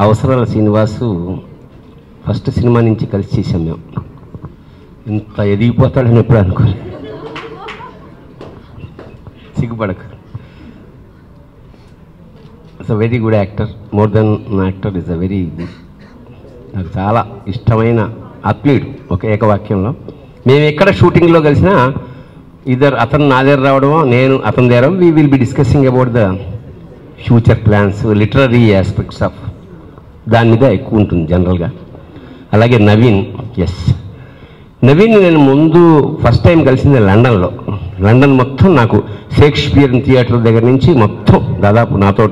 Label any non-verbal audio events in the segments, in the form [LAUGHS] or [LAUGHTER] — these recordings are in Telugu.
అవసరాల శ్రీనివాసు ఫస్ట్ సినిమా నుంచి కలిసి చేసాం మేము. ఇంత ఎదిగిపోతాడని ఎప్పుడు అనుకోలేదు. సిగ్గుపడక. It's a very good actor more than actor is a very good నాకు చాలా ఇష్టమైన అథ్లీట్ ఒక ఏకవాక్యంలో. మేము ఎక్కడ షూటింగ్లో కలిసినా ఇద్దరు అతను నా దగ్గర రావడమో నేను అతని దగ్గర we will be discussing about the future plans literary aspects of దాని మీద ఎక్కువ ఉంటుంది జనరల్గా. అలాగే నవీన్ ఎస్ నవీన్ నేను ముందు ఫస్ట్ టైం కలిసింది లండన్లో. లండన్ మొత్తం నాకు షేక్స్పియర్ థియేటర్ దగ్గర నుంచి మొత్తం దాదాపు నాతో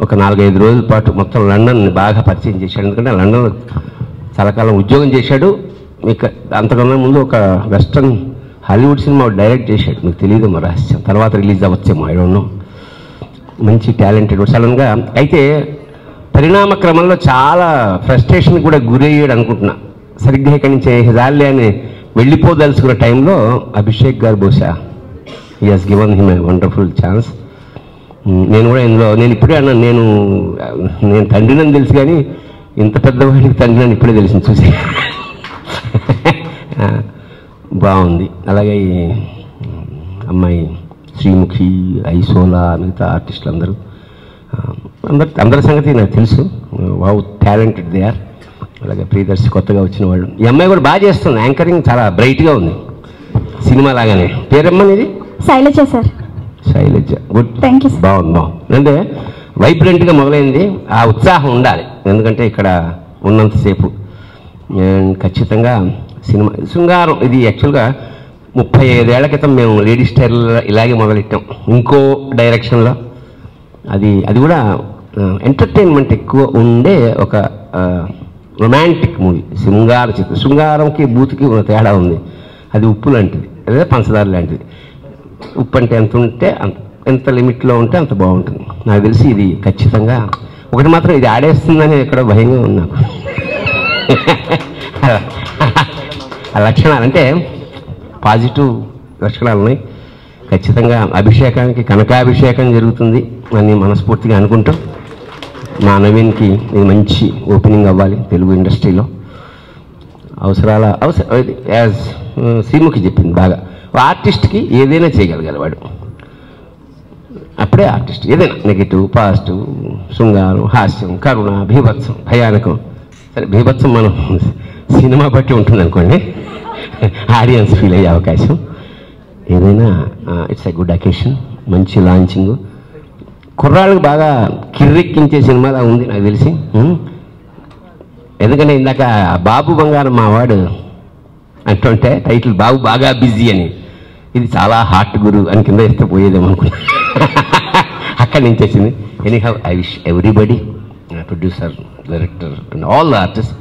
ఒక నాలుగైదు రోజుల పాటు మొత్తం లండన్ బాగా పరిచయం చేశాడు. ఎందుకంటే లండన్ చాలా కాలం ఉద్యోగం చేశాడు. మీకు అంతకన్నా ముందు ఒక వెస్ట్రన్ హాలీవుడ్ సినిమా డైరెక్ట్ చేశాడు. మీకు తెలియదు మా రహస్యం. తర్వాత రిలీజ్ అవ్వచ్చేమో ఐ డోంట్ నో మంచి టాలెంటెడ్ సడన్గా అయితే పరిణామ క్రమంలో చాలా ఫ్రస్ట్రేషన్ కూడా గురయ్యాడు అనుకుంటున్నా. సరిగ్గా ఇక్కడి నుంచి జాలి అని వెళ్ళిపోదలుచుకున్న టైంలో అభిషేక్ గారు బహుశా ఈ has given him a wonderful chance నేను కూడా ఇందులో నేను ఇప్పుడే అన్నాను నేను నేను తండ్రినని తెలుసు కానీ ఇంత పెద్దవాడికి తండ్రినని ఇప్పుడే తెలిసింది చూసి. బాగుంది. అలాగే ఈ అమ్మాయి శ్రీముఖి ఐసోలా మిగతా ఆర్టిస్టులు అందరూ అందరి అందరి సంగతి నాకు తెలుసు. Wow talented they are. అలాగే ప్రియదర్శి కొత్తగా వచ్చిన వాళ్ళు. ఈ అమ్మాయి కూడా బాగా చేస్తుంది. యాంకరింగ్ చాలా బ్రైట్గా ఉంది. సినిమా లాగానే. పేరమ్మా ఇది Shailaja sir. Shailaja. Good. You, sir. బాగుంది బాగుంది. అంటే వైబ్రెంట్గా మొదలైంది. ఆ ఉత్సాహం ఉండాలి. ఎందుకంటే ఇక్కడ ఉన్నంతసేపు. ఖచ్చితంగా సినిమా. శృంగారం ఇది యాక్చువల్గా ముప్పై ఐదేళ్ళ క్రితం మేము లేడీ స్టైల్ ఇలాగే మొదలెట్టాం. ఇంకో డైరెక్షన్లో. అది అది కూడా ఎంటర్టైన్మెంట్ ఎక్కువ ఉండే ఒక రొమాంటిక్ మూవీ శృంగార చిత్రం. శృంగారంకి బూత్కి ఉన్న తేడా ఉంది. అది ఉప్పు లాంటిది అదే పంచదార లాంటిది. ఉప్పు అంటే ఎంత ఉంటే అంత ఎంత లిమిట్లో ఉంటే అంత బాగుంటుంది. నాకు తెలిసి ఇది ఖచ్చితంగా ఒకటి మాత్రం ఇది ఆడేస్తుందని ఇక్కడ భయంగా ఉంది నాకు ఆ లక్షణాలు అంటే పాజిటివ్ లక్షణాలు ఉన్నాయి. ఖచ్చితంగా అభిషేకానికి కనకాభిషేకం జరుగుతుంది అని మనస్ఫూర్తిగా అనుకుంటాం. మా నవీన్కి ఇది మంచి ఓపెనింగ్ అవ్వాలి తెలుగు ఇండస్ట్రీలో. అవసరాల అవసర యాజ్ శ్రీముఖి చెప్పింది బాగా. ఆర్టిస్ట్కి ఏదైనా చేయగలగాలి వాడు. అప్పుడే ఆర్టిస్ట్ ఏదైనా నెగిటివ్ పాజిటివ్ శృంగారం హాస్యం కరుణ భీభత్సం భయానకం. సరే భీభత్సం మనం [LAUGHS] సినిమా బట్టి ఉంటుంది అనుకోండి ఆడియన్స్ [LAUGHS] ఫీల్ అయ్యే అవకాశం. ఏదైనా ఇట్స్ ఎ గుడ్ అకేషన్ మంచి లాంచింగ్ కుర్రాళ్ళకి బాగా కిర్రెక్కించే సినిమాలా ఉంది నాకు తెలిసి. ఎందుకంటే ఇందాక బాబు బంగారం మావాడు అంటుంటే టైటిల్ బాబు బాగా బిజీ అని. ఇది చాలా హార్ట్ గురు అని కింద ఇస్తే పోయేదేమో అనుకున్నా. [LAUGHS] అక్కడి నుంచి వచ్చింది. Anyhow I wish everybody producer director and all the artist